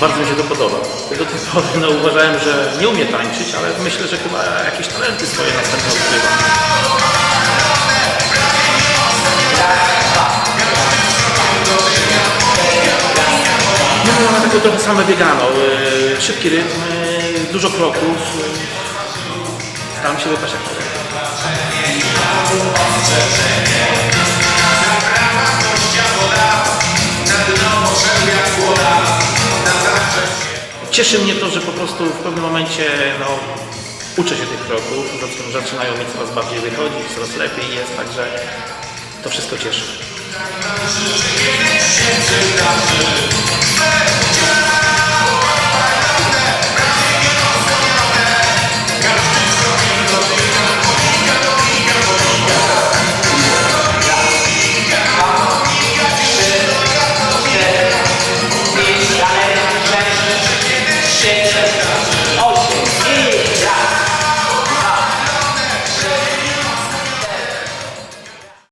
bardzo mi się to podoba. Do tej pory no, uważałem, że nie umie tańczyć, ale myślę, że chyba jakieś talenty swoje następne odkrywa. No, mamy taką trochę same bieganą. y, Szybki rytm, y, dużo kroków. y, Staram się wypaść jak Cieszy mnie to, że po prostu w pewnym momencie no, uczę się tych kroków, zaczyn- zaczynają mi coraz bardziej wychodzić, coraz lepiej jest, także to wszystko cieszy.